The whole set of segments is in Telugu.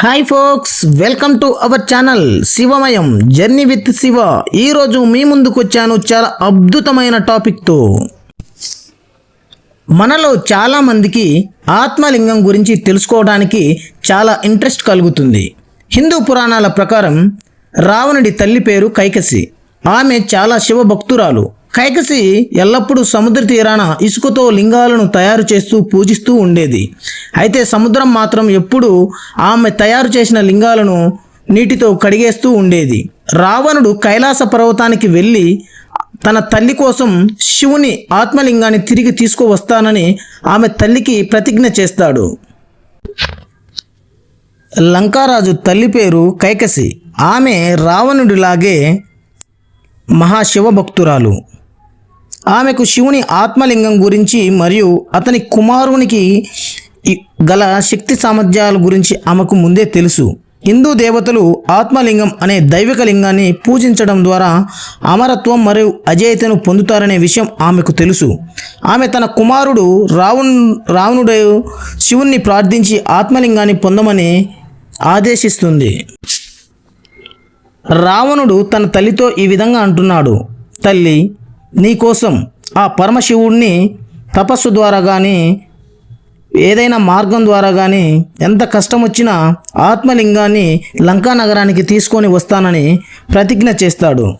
Hi folks welcome to our channel Shivamayam journey with Shiva ఈరోజు మీ ముందుకు వచ్చాను చాలా అద్భుతమైన టాపిక్తో మనలో చాలామందికి ఆత్మలింగం గురించి తెలుసుకోవడానికి చాలా ఇంట్రెస్ట్ కలుగుతుంది. హిందూ పురాణాల ప్రకారం రావణుడి తల్లి పేరు కైకసి. ఆమె చాలా శివభక్తురాలు. కైకసి ఎల్లప్పుడూ సముద్ర తీరాన ఇసుకతో లింగాలను తయారు చేస్తూ పూజిస్తూ ఉండేది. అయితే సముద్రం మాత్రం ఎప్పుడూ ఆమె తయారు చేసిన లింగాలను నీటితో కడిగేస్తూ ఉండేది. రావణుడు కైలాస పర్వతానికి వెళ్ళి తన తల్లి కోసం శివుని ఆత్మలింగాన్ని తిరిగి తీసుకువస్తానని ఆమె తల్లికి ప్రతిజ్ఞ చేస్తాడు. లంకారాజు తల్లి పేరు కైకసి. ఆమె రావణుడిలాగే మహాశివభక్తురాలు. ఆమెకు శివుని ఆత్మలింగం గురించి మరియు అతని కుమారునికి గల శక్తి సామర్థ్యాల గురించి ఆమెకు ముందే తెలుసు. హిందూ దేవతలు ఆత్మలింగం అనే దైవిక లింగాన్ని పూజించడం ద్వారా అమరత్వం మరియు అజేయతను పొందుతారనే విషయం ఆమెకు తెలుసు. ఆమె తన కుమారుడు రావణ్ రావణుడు శివుణ్ణి ప్రార్థించి ఆత్మలింగాన్ని పొందమని ఆదేశిస్తుంది. రావణుడు తన తల్లితో ఈ విధంగా అంటున్నాడు. తల్లి నీకోసం ఆ పరమశివుణ్ణి తపస్సు ద్వారా కానీ ఏదైనా మార్గం ద్వారా కానీ ఎంత కష్టం వచ్చినా ఆత్మలింగాన్ని లంకా నగరానికి తీసుకొని వస్తానని ప్రతిజ్ఞ చేస్తాడు.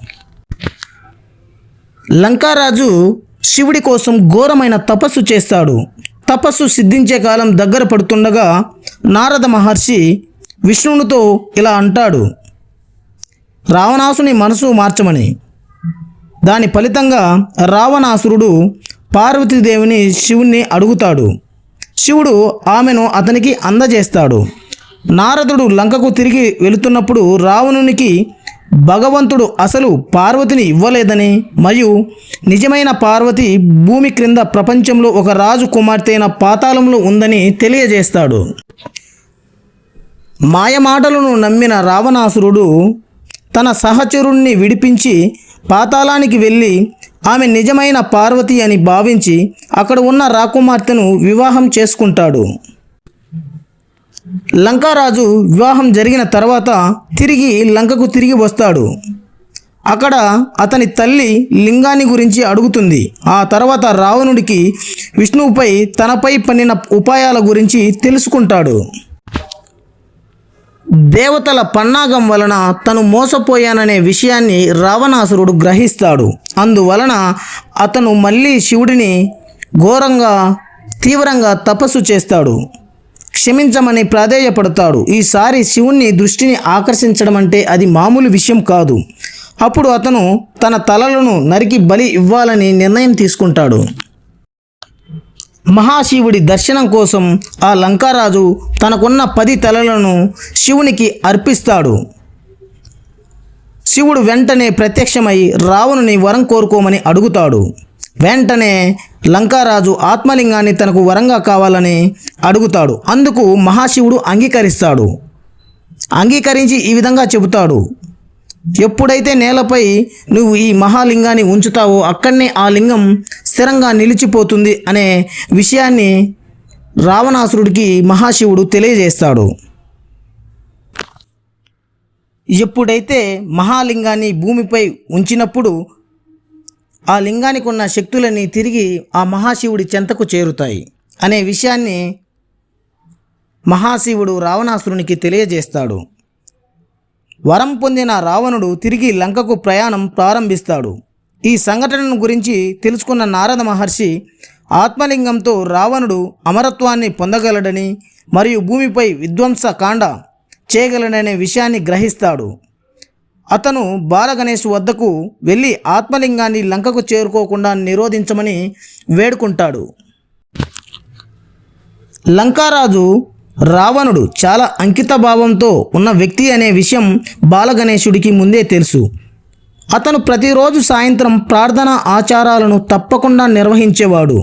లంకారాజు శివుడి కోసం ఘోరమైన తపస్సు చేస్తాడు. తపస్సు సిద్ధించే కాలం దగ్గర పడుతుండగా నారద మహర్షి విష్ణువునితో ఇలా అంటాడు. రావణాసుని మనసు మార్చమని దాని ఫలితంగా రావణాసురుడు పార్వతీదేవిని శివుణ్ణి అడుగుతాడు. శివుడు ఆమెను అతనికి అందజేస్తాడు. నారదుడు లంకకు తిరిగి వెళుతున్నప్పుడు రావణునికి భగవంతుడు అసలు పార్వతిని ఇవ్వలేదని మరియు నిజమైన పార్వతి భూమి క్రింద ప్రపంచంలో ఒక రాజు కుమార్తె అయిన పాతాళంలో ఉందని తెలియజేస్తాడు. మాయమాటలను నమ్మిన రావణాసురుడు తన సహచరుణ్ణి విడిపించి పాతాళానికి వెళ్ళి ఆమె నిజమైన పార్వతి అని భావించి అక్కడ ఉన్న రాకుమార్తెను వివాహం చేసుకుంటాడు. లంకారాజు వివాహం జరిగిన తర్వాత తిరిగి లంకకు తిరిగి వస్తాడు. అక్కడ అతని తల్లి లింగాన్ని గురించి అడుగుతుంది. ఆ తర్వాత రావణుడికి విష్ణువుపై తనపై పన్నిన ఉపాయాల గురించి తెలుసుకుంటాడు. దేవతల పన్నాగం వలన తను మోసపోయాననే విషయాన్ని రావణాసురుడు గ్రహిస్తాడు. అందువలన అతను మళ్ళీ శివుడిని ఘోరంగా తీవ్రంగా తపస్సు చేస్తాడు. క్షమించమని ప్రాధేయపడతాడు. ఈసారి శివుణ్ణి దృష్టిని ఆకర్షించడం అంటే అది మామూలు విషయం కాదు. అప్పుడు అతను తన తలలను నరికి బలి ఇవ్వాలని నిర్ణయం తీసుకుంటాడు. మహాశివుడి దర్శనం కోసం ఆ లంకారాజు తనకున్న పది తలలను శివునికి అర్పిస్తాడు. శివుడు వెంటనే ప్రత్యక్షమై రావణుని వరం కోరుకోమని అడుగుతాడు. వెంటనే లంకారాజు ఆత్మలింగాన్ని తనకు వరంగా కావాలని అడుగుతాడు. అందుకు మహాశివుడు అంగీకరిస్తాడు. అంగీకరించి ఈ విధంగా చెబుతాడు. ఎప్పుడైతే నేలపై నువ్వు ఈ మహాలింగాన్ని ఉంచుతావో అక్కడనే ఆ లింగం స్థిరంగా నిలిచిపోతుంది అనే విషయాన్ని రావణాసురుడికి మహాశివుడు తెలియజేస్తాడు. ఎప్పుడైతే మహాలింగాన్ని భూమిపై ఉంచినప్పుడు ఆ లింగానికి ఉన్న శక్తులన్నీ తిరిగి ఆ మహాశివుడి చెంతకు చేరుతాయి అనే విషయాన్ని మహాశివుడు రావణాసురునికి తెలియజేస్తాడు. వరం పొందిన రావణుడు తిరిగి లంకకు ప్రయాణం ప్రారంభిస్తాడు. ఈ సంఘటనను గురించి తెలుసుకున్న నారద మహర్షి ఆత్మలింగంతో రావణుడు అమరత్వాన్ని పొందగలడని మరియు భూమిపై విధ్వంస కాండ చేయగలడనే విషయాన్ని గ్రహిస్తాడు. అతను బాలగణేష్ వద్దకు వెళ్ళి ఆత్మలింగాన్ని లంకకు చేరుకోకుండా నిరోధించమని వేడుకుంటాడు. లంకారాజు రావణుడు చాలా అంకిత భావంతో ఉన్న వ్యక్తి అనే విషయం బాలగణేశుడికి ముందే తెలుసు. అతను ప్రతిరోజు సాయంత్రం ప్రార్థన ఆచారాలను తప్పకుండా నిర్వహించేవాడు.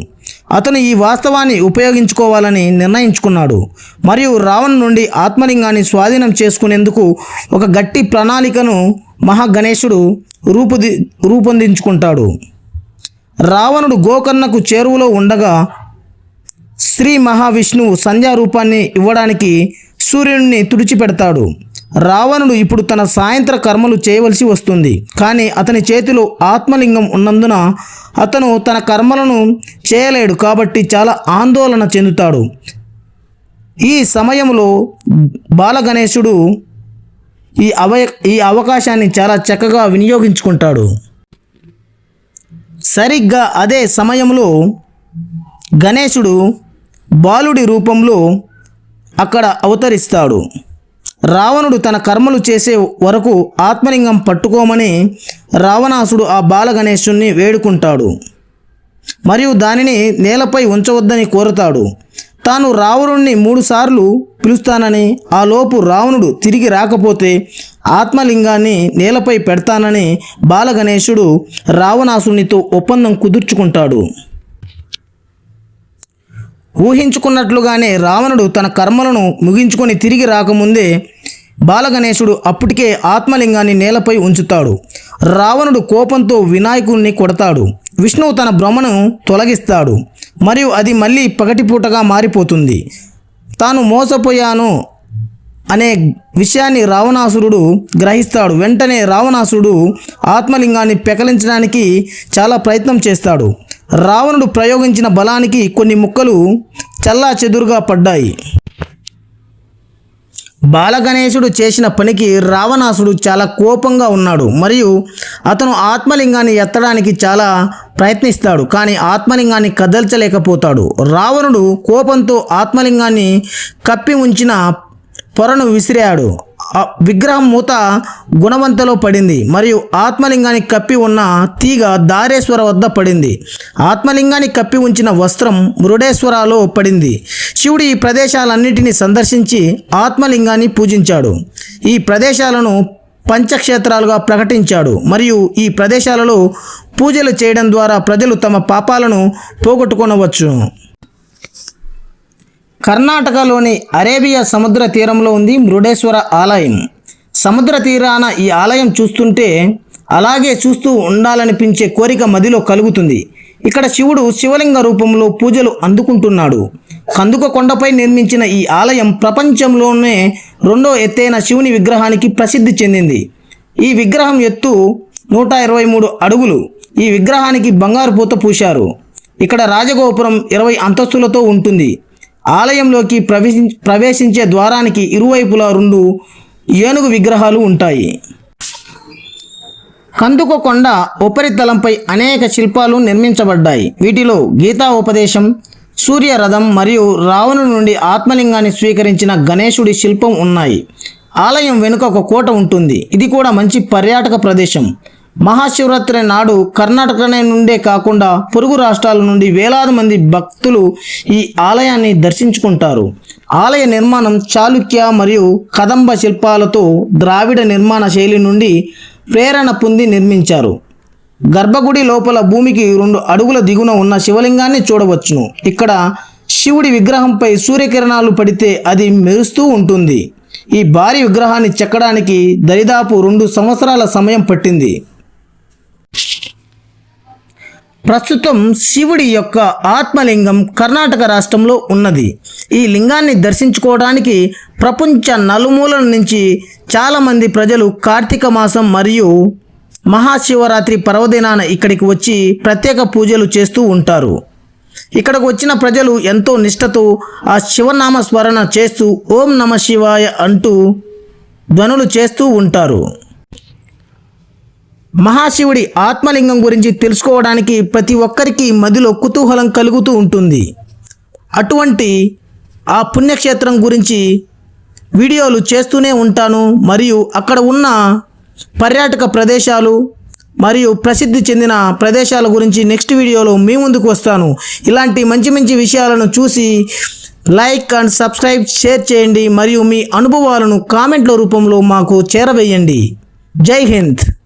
అతను ఈ వాస్తవాన్ని ఉపయోగించుకోవాలని నిర్ణయించుకున్నాడు. మరియు రావణ్ నుండి ఆత్మలింగాన్ని స్వాధీనం చేసుకునేందుకు ఒక గట్టి ప్రణాళికను మహాగణేశుడు రూపుది రూపొందించుకుంటాడు. రావణుడు గోకర్ణకు చేరువలో ఉండగా శ్రీ మహావిష్ణువు సంధ్యా రూపాన్ని ఇవ్వడానికి సూర్యుడిని తుడిచిపెడతాడు. రావణుడు ఇప్పుడు తన సాయంత్ర కర్మలు చేయవలసి వస్తుంది. కానీ అతని చేతిలో ఆత్మలింగం ఉన్నందున అతను తన కర్మలను చేయలేడు కాబట్టి చాలా ఆందోళన చెందుతాడు. ఈ సమయంలో బాలగణేశుడు ఈ అవయ ఈ అవకాశాన్ని చాలా చక్కగా వినియోగించుకుంటాడు. సరిగ్గా అదే సమయంలో గణేశుడు బాలుడి రూపంలో అక్కడ అవతరిస్తాడు. రావణుడు తన కర్మలు చేసే వరకు ఆత్మలింగం పట్టుకోమని రావణాసుడు ఆ బాలగణేశుణ్ణి వేడుకుంటాడు. మరియు దానిని నేలపై ఉంచవద్దని కోరుతాడు. తాను రావణుణ్ణి మూడుసార్లు పిలుస్తానని ఆ లోపు రావణుడు తిరిగి రాకపోతే ఆత్మలింగాన్ని నేలపై పెడతానని బాలగణేశుడు రావణాసునితో ఒప్పందం కుదుర్చుకుంటాడు. ఊహించుకున్నట్లుగానే రావణుడు తన కర్మలను ముగించుకొని తిరిగి రాకముందే బాలగణేశుడు అప్పటికే ఆత్మలింగాన్ని నేలపై ఉంచుతాడు. రావణుడు కోపంతో వినాయకుణ్ణి కొడతాడు. విష్ణువు తన భ్రమను తొలగిస్తాడు. మరియు అది మళ్ళీ పగటిపూటగా మారిపోతుంది. తాను మోసపోయాను అనే విషయాన్ని రావణాసురుడు గ్రహిస్తాడు. వెంటనే రావణాసురుడు ఆత్మలింగాన్ని పెకలించడానికి చాలా ప్రయత్నం చేస్తాడు. రావణుడు ప్రయోగించిన బలానికి కొన్ని ముక్కలు చల్లా చెదురుగా పడ్డాయి. బాలగణేశుడు చేసిన పనికి రావణాసుడు చాలా కోపంగా ఉన్నాడు. మరియు అతను ఆత్మలింగాన్ని ఎత్తడానికి చాలా ప్రయత్నిస్తాడు కానీ ఆత్మలింగాన్ని కదల్చలేకపోతాడు. రావణుడు కోపంతో ఆత్మలింగాన్ని కప్పి ఉంచిన పొరను విసిరాడు. విగ్రహం మూత గుణవంతలో పడింది మరియు ఆత్మలింగాన్ని కప్పి ఉన్న తీగ దారేశ్వర వద్ద పడింది. ఆత్మలింగాన్ని కప్పి ఉంచిన వస్త్రం మృడేశ్వరాలో పడింది. శివుడు ఈ ప్రదేశాలన్నిటినీ సందర్శించి ఆత్మలింగాన్ని పూజించాడు. ఈ ప్రదేశాలను పంచక్షేత్రాలుగా ప్రకటించాడు మరియు ఈ ప్రదేశాలలో పూజలు చేయడం ద్వారా ప్రజలు తమ పాపాలను పోగొట్టుకొనవచ్చు. కర్ణాటకలోని అరేబియా సముద్ర తీరంలో ఉంది మృడేశ్వర ఆలయం. సముద్ర తీరాన ఈ ఆలయం చూస్తుంటే అలాగే చూస్తూ ఉండాలనిపించే కోరిక మదిలో కలుగుతుంది. ఇక్కడ శివుడు శివలింగ రూపంలో పూజలు అందుకుంటున్నాడు. కందుక కొండపై నిర్మించిన ఈ ఆలయం ప్రపంచంలోనే రెండో ఎత్తైన శివుని విగ్రహానికి ప్రసిద్ధి చెందింది. ఈ విగ్రహం ఎత్తు నూట ఇరవై మూడు అడుగులు. ఈ విగ్రహానికి బంగారు పూత పూశారు. ఇక్కడ రాజగోపురం ఇరవై అంతస్తులతో ఉంటుంది. ఆలయంలోకి ప్రవేశి ప్రవేశించే ద్వారానికి ఇరువైపులా రెండు ఏనుగు విగ్రహాలు ఉంటాయి. కందుకోకొండ ఉపరితలంపై అనేక శిల్పాలు నిర్మించబడ్డాయి. వీటిలో గీతా ఉపదేశం సూర్య రథం మరియు రావణు నుండి ఆత్మలింగాన్ని స్వీకరించిన గణేశుడి శిల్పం ఉన్నాయి. ఆలయం వెనుక ఒక కోట ఉంటుంది. ఇది కూడా మంచి పర్యాటక ప్రదేశం. మహాశివరాత్రి నాడు కర్ణాటక నుండే కాకుండా పొరుగు రాష్ట్రాల నుండి వేలాది మంది భక్తులు ఈ ఆలయాన్ని దర్శించుకుంటారు. ఆలయ నిర్మాణం చాళుక్య మరియు కదంబ శిల్పాలతో ద్రావిడ నిర్మాణ శైలి నుండి ప్రేరణ పొంది నిర్మించారు. గర్భగుడి లోపల భూమికి రెండు అడుగుల దిగున ఉన్న శివలింగాన్ని చూడవచ్చును. ఇక్కడ శివుడి విగ్రహంపై సూర్యకిరణాలు పడితే అది మెరుస్తూ ఉంటుంది. ఈ భారీ విగ్రహాన్ని చెక్కడానికి దరిదాపు రెండు సంవత్సరాల సమయం పట్టింది. ప్రస్తుతం శివుడి యొక్క ఆత్మలింగం కర్ణాటక రాష్ట్రంలో ఉన్నది. ఈ లింగాన్ని దర్శించుకోవడానికి ప్రపంచ నలుమూలల నుంచి చాలామంది ప్రజలు కార్తీక మాసం మరియు మహాశివరాత్రి పర్వదినాన ఇక్కడికి వచ్చి ప్రత్యేక పూజలు చేస్తూ ఉంటారు. ఇక్కడకు వచ్చిన ప్రజలు ఎంతో నిష్ఠతో ఆ శివనామ స్మరణ చేస్తూ ఓం నమ శివాయ అంటూ ధ్వనులు చేస్తూ ఉంటారు. మహాశివుడి ఆత్మలింగం గురించి తెలుసుకోవడానికి ప్రతి ఒక్కరికి మదిలో కుతూహలం కలుగుతూ ఉంటుంది. అటువంటి ఆ పుణ్యక్షేత్రం గురించి వీడియోలు చేస్తూనే ఉంటాను. మరియు అక్కడ ఉన్న పర్యాటక ప్రదేశాలు మరియు ప్రసిద్ధి చెందిన ప్రదేశాల గురించి నెక్స్ట్ వీడియోలో మీ ముందుకు వస్తాను. ఇలాంటి మంచి మంచి విషయాలను చూసి లైక్ అండ్ సబ్స్క్రైబ్ షేర్ చేయండి. మరియు మీ అనుభవాలను కామెంట్ల రూపంలో మాకు చేరవేయండి. జై హింద్.